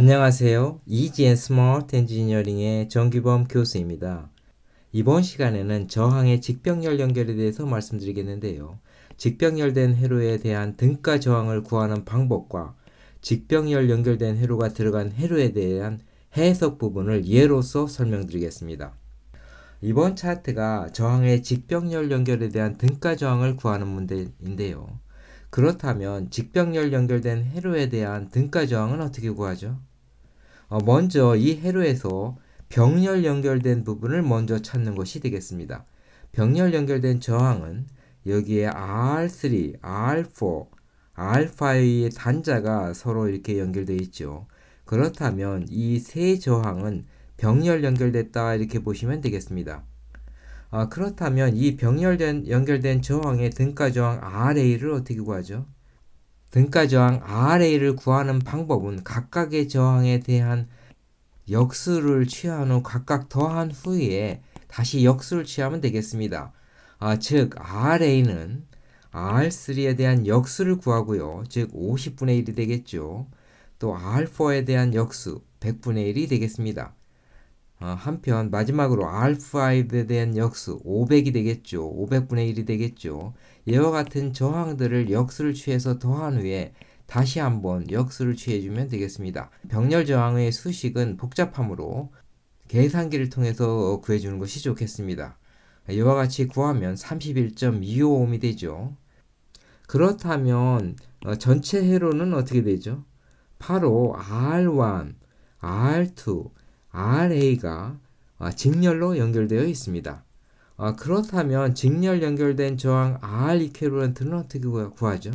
안녕하세요. 이지앤 스마트 엔지니어링의 정규범 교수입니다. 이번 시간에는 저항의 직병렬 연결에 대해서 말씀드리겠는데요. 직병렬된 회로에 대한 등가 저항을 구하는 방법과 직병렬 연결된 회로가 들어간 회로에 대한 해석 부분을 예로서 설명드리겠습니다. 이번 차트가 저항의 직병렬 연결에 대한 등가 저항을 구하는 문제인데요. 그렇다면 직병렬 연결된 회로에 대한 등가 저항은 어떻게 구하죠? 어, 먼저 이 회로에서 병렬 연결된 부분을 먼저 찾는 것이 되겠습니다. 병렬 연결된 저항은 여기에 R3, R4, R5의 단자가 서로 이렇게 연결되어 있죠. 그렇다면 이 세 저항은 병렬 연결됐다 이렇게 보시면 되겠습니다. 아, 그렇다면 이 병렬된 연결된 저항의 등가 저항 RA를 어떻게 구하죠? 등가 저항 RA를 구하는 방법은 각각의 저항에 대한 역수를 취한 후 각각 더한 후에 다시 역수를 취하면 되겠습니다. 아, 즉 RA는 R3에 대한 역수를 구하고요. 즉 50분의 1이 되겠죠. 또 R4에 대한 역수 100분의 1이 되겠습니다. 어, 한편 마지막으로 R5에 대한 역수 500이 되겠죠. 500분의 1이 되겠죠. 이와 같은 저항들을 역수를 취해서 더한 후에 다시 한번 역수를 취해주면 되겠습니다. 병렬 저항의 수식은 복잡하므로 계산기를 통해서 구해주는 것이 좋겠습니다. 이와 같이 구하면 31.255옴이 되죠. 그렇다면 어, 전체 회로는 어떻게 되죠? 바로 R1, R2, RA가 아, 직렬로 연결되어 있습니다. 아, 그렇다면 직렬 연결된 저항 R 이퀴valent는 어떻게 구하죠?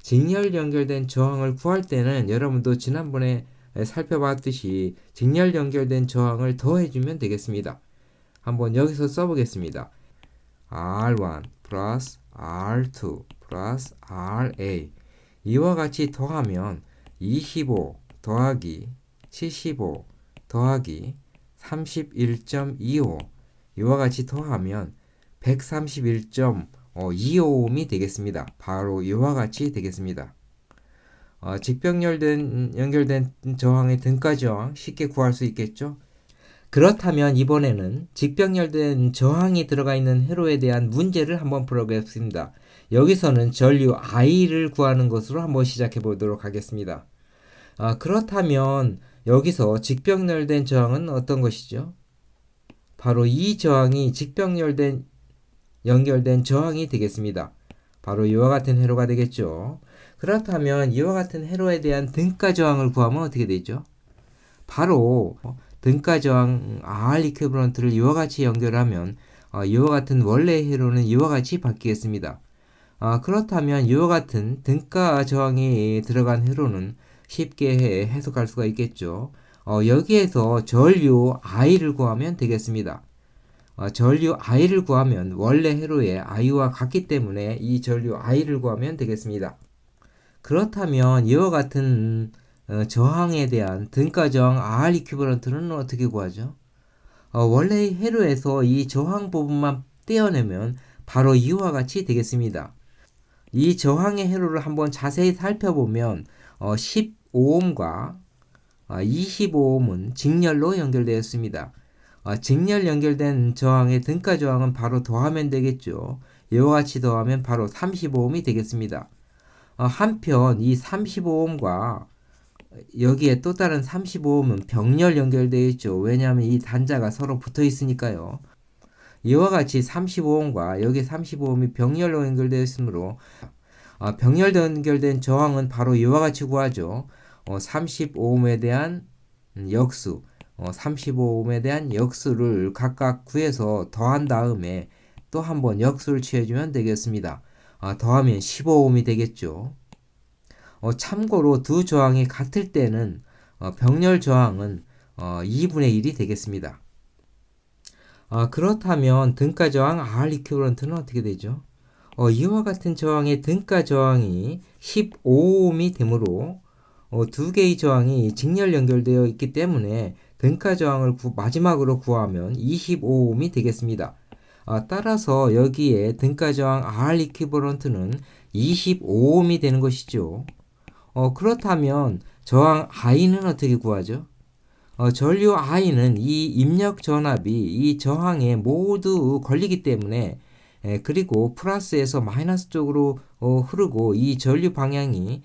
직렬 연결된 저항을 구할 때는 여러분도 지난번에 살펴봤듯이 직렬 연결된 저항을 더해주면 되겠습니다. 한번 여기서 써보겠습니다. R1 플러스 R2 플러스 RA 이와 같이 더하면 25 더하기 75 더하기 31.25 이와 같이 더하면 131.25옴이 되겠습니다. 바로 이와 같이 되겠습니다. 어, 직병렬된 연결된 저항의 등가 저항 쉽게 구할 수 있겠죠? 그렇다면 이번에는 직병렬된 저항이 들어가 있는 회로에 대한 문제를 한번 풀어보겠습니다. 여기서는 전류 I를 구하는 것으로 한번 시작해 보도록 하겠습니다. 아, 그렇다면 여기서 직병렬된 저항은 어떤 것이죠? 바로 이 저항이 직병렬된 연결된 저항이 되겠습니다. 바로 이와 같은 회로가 되겠죠. 그렇다면 이와 같은 회로에 대한 등가 저항을 구하면 어떻게 되죠? 바로 등가 저항 R 이퀴브런트를 이와 같이 연결하면 어, 이와 같은 원래 회로는 이와 같이 바뀌겠습니다. 어, 그렇다면 이와 같은 등가 저항이 들어간 회로는 쉽게 해석할 수가 있겠죠. 어, 여기에서 전류 I를 구하면 되겠습니다. 어, 전류 I를 구하면 원래 회로의 I와 같기 때문에 이 전류 I를 구하면 되겠습니다. 그렇다면 이와 같은 어, 저항에 대한 등가 저항 R 이퀴버런트는 어떻게 구하죠? 어, 원래 회로에서 이 저항 부분만 떼어내면 바로 이와 같이 되겠습니다. 이 저항의 회로를 한번 자세히 살펴보면 어, 15옴과 어, 25옴은 직렬로 연결되었습니다. 어, 직렬 연결된 저항의 등가 저항은 바로 더하면 되겠죠. 이와 같이 더하면 바로 35옴이 되겠습니다. 어, 한편 이 35옴과 여기에 또 다른 35옴은 병렬 연결되어 있죠. 왜냐하면 이 단자가 서로 붙어 있으니까요. 이와 같이 35옴과 여기 35옴이 병렬로 연결되어 있으므로 어, 병렬 연결된 저항은 바로 이와 같이 구하죠. 어, 35옴에 대한 역수, 어, 35옴에 대한 역수를 각각 구해서 더한 다음에 또 한번 역수를 취해주면 되겠습니다. 아, 더하면 15옴이 되겠죠. 어, 참고로 두 저항이 같을 때는 어, 병렬 저항은 어, 2분의 1이 되겠습니다. 아, 그렇다면 등가 저항 R 이퀴버런트는 어떻게 되죠? 어, 이와 같은 저항의 등가 저항이 15옴이 되므로 어, 두 개의 저항이 직렬 연결되어 있기 때문에 등가 저항을 구, 마지막으로 구하면 25옴이 되겠습니다. 아, 따라서 여기에 등가 저항 R 이퀴버런트는 25옴이 되는 것이죠. 어, 그렇다면 저항 I는 어떻게 구하죠? 어, 전류 I는 이 입력 전압이 이 저항에 모두 걸리기 때문에 에, 그리고 플러스에서 마이너스 쪽으로 어, 흐르고 이 전류 방향이 에,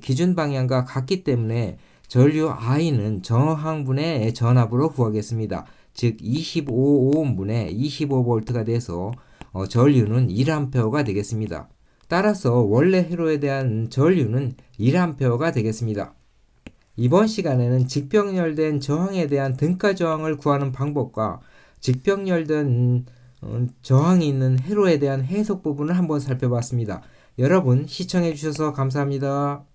기준 방향과 같기 때문에 전류 I는 저항분의 전압으로 구하겠습니다. 즉 25오음분의 25V가 돼서 어, 전류는 1A가 되겠습니다. 따라서 원래 회로에 대한 전류는 1A가 되겠습니다. 이번 시간에는 직병렬된 저항에 대한 등가 저항을 구하는 방법과 직병렬된 어, 저항이 있는 회로에 대한 해석 부분을 한번 살펴봤습니다. 여러분 시청해 주셔서 감사합니다.